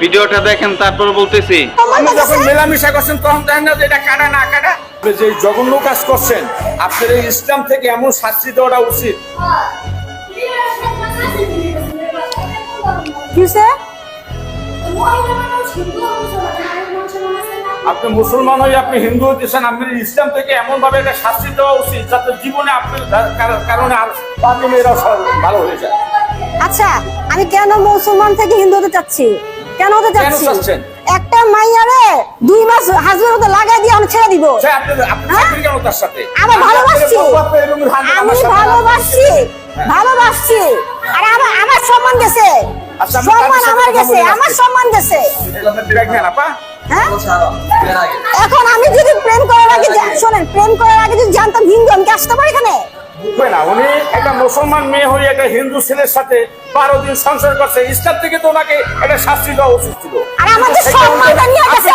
ভিডিওটা দেখেন তারপর বলতেছি। আপনি যখন মেলামেশা করছেন তখন দেখেন না যে এটা কাটা না কাটা যে জঘন্য কাজ করছেন আপনার এই ইসলাম থেকে এমন শাস্তি দেওয়াটা উচিত। আপনি মুসলমান হয়ে আপনি হিন্দু হতেছেন আপনি ইসলাম থেকে এমন ভাবে একটা শাস্তি দেওয়া উচিত যাতে জীবনে আপনার কার- কারণে আর ভালো হয়ে যায়। আচ্ছা আমি কেন মুসলমান থেকে হিন্দু হতে চাচ্ছি? কেন হতে চাচ্ছি? একটা মাইয়ারে দুই মাস মতো লাগাই দিয়ে আমি ছেড়ে দিব। হ্যাঁ? আমি ভালোবাসছি। আমি আমার ভালোবাসছি। ভালোবাসছি। আর আমার আমার সম্মান গেছে। আচ্ছা, সম্মান আমার গেছে। আমার সম্মান গেছে। হ্যাঁ? এখন আমি যদি প্রেম করার আগে শোনেন প্রেম করার আগে যদি জানতাম হিন্দু আমি কি আসতে পারি মুসলমান মেয়ে হয়ে একটা হিন্দু ছেলের সাথে বারো দিন সংসার করছে। ইসলাম থেকে তো ওনাকে একটা শাস্তি দেওয়া উচিত ছিল। আমাদের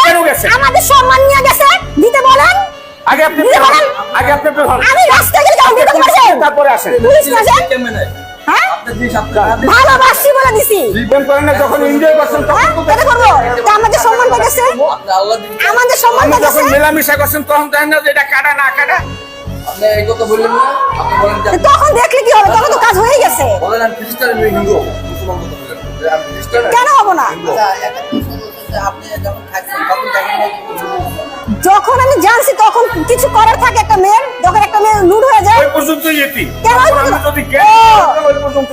কেন গেছেন আমাদের সম্মান নিয়ে গেছে? দিতে বলেন। আগে আপনি দিতে বের হন। বলেন। আগে আপনি আমি রাস্তা গেলে যাও দিতে পারছেন তারপরে আসেন। পুলিশ না আসেন? হ্যাঁ? বলে দিছি। প্রেম করেন না যখন এনজয় করছেন হ্যাঁ তখন তো তা আমাদের যখন মেলামেশা করছেন তখন দেখেন না যে এটা কাটা না কাটা। আপনি এই কথা বললেন না আপনি বলেন যে তখন দেখলে কি হবে? তখন তো কাজ হয়ে গেছে। বলেন আমি খ্রিস্টান আমি হিন্দু মুসলমান কথা বলেন। আমি খ্রিস্টান কেন হব না? আপনি যখন থাকছেন তখন দেখেন যখন আমি জানছি তখন কিছু করার থাকে একটা মেয়ের যখন একটা মেয়ে লুড হয়ে যায়।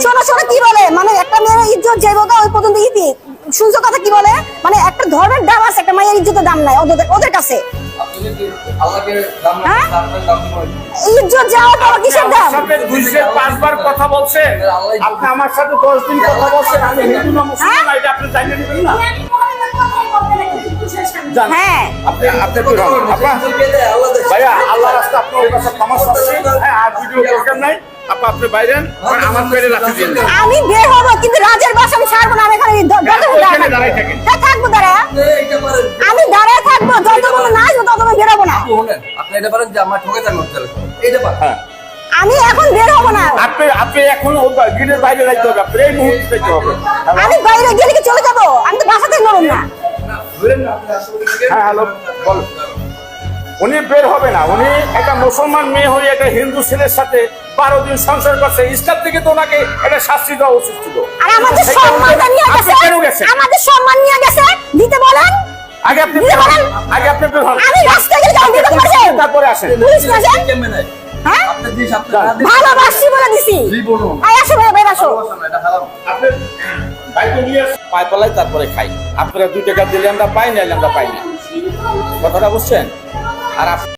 শোনো শোনো কি বলে? মানে একটা মেয়ের ইজ্জত যাইব ওই পর্যন্ত ইতি। শুনছো কথা কি বলে? মানে একটা ধর্মের দাম আছে একটা মায়ের ইজ্জতের দাম নাই ওদের ওদের কাছে। হ্যাঁ? আপনার দাম দিবেন ইজ্জত যাওয়া তো কিসের দাম পাঁচবার কথা বলছেন। আপনি আমার সাথে দশ দিন কথা বলছেন আমি হিন্দু না মুসলমান এটা আপনি জানিয়ে না? হ্যাঁ। আপনি আপনি বের ভাইয়া আল্লাহ রাস্তা আপনার ওই কাছে ক্ষমা হ্যাঁ আর ভিডিও দরকার নাই। আপা আপনি বাইরে আমার পেটে রাখতে আমি বের হব কিন্তু রাজের বাসা আমি ছাড়বো না। থাকেন। হ্যাঁ থাকব দাঁড়া আমি দাঁড়ায় থাকব যতক্ষণ না আসব ততক্ষণ বেরোবো না। আপনি এটা পারেন যে আমার ঠকে করতে এইটা পারেন। হ্যাঁ। আমি এখন বের হব না। আপনি আপনি এখন ওই গিটের বাইরে যাইতে হবে আপনি এই মুহূর্তে যাইতে হবে। আমি বাইরে গেলে কি চলে যাব আমি তো বাসাতে নরম না। হ্যাঁ, হ্যালো, বলো। উনি বের হবে না। উনি একটা মুসলমান মেয়ে হয়ে একটা হিন্দু ছেলের সাথে বারো দিন সংসার করছে। ইসলাম থেকে তো ওনাকে একটা শাস্তি দেওয়া উচিত ছিল। আর আমাদের সম্মান নিয়ে গেছে? দিতে বলেন। আগে আপনি আগে আপনি বের হন। আমি গেলে তারপরে আসেন। পুলিশ না আসেন? কেমনে নাই? হ্যাঁ? বলে দিছি। আয় আসো ভাই ভাই আসো। পালাই তারপরে খাই। আপনারা দুই টাকা দিলে আমরা পাই না আমরা পাই না। কথাটা বুঝছেন? আর আপ-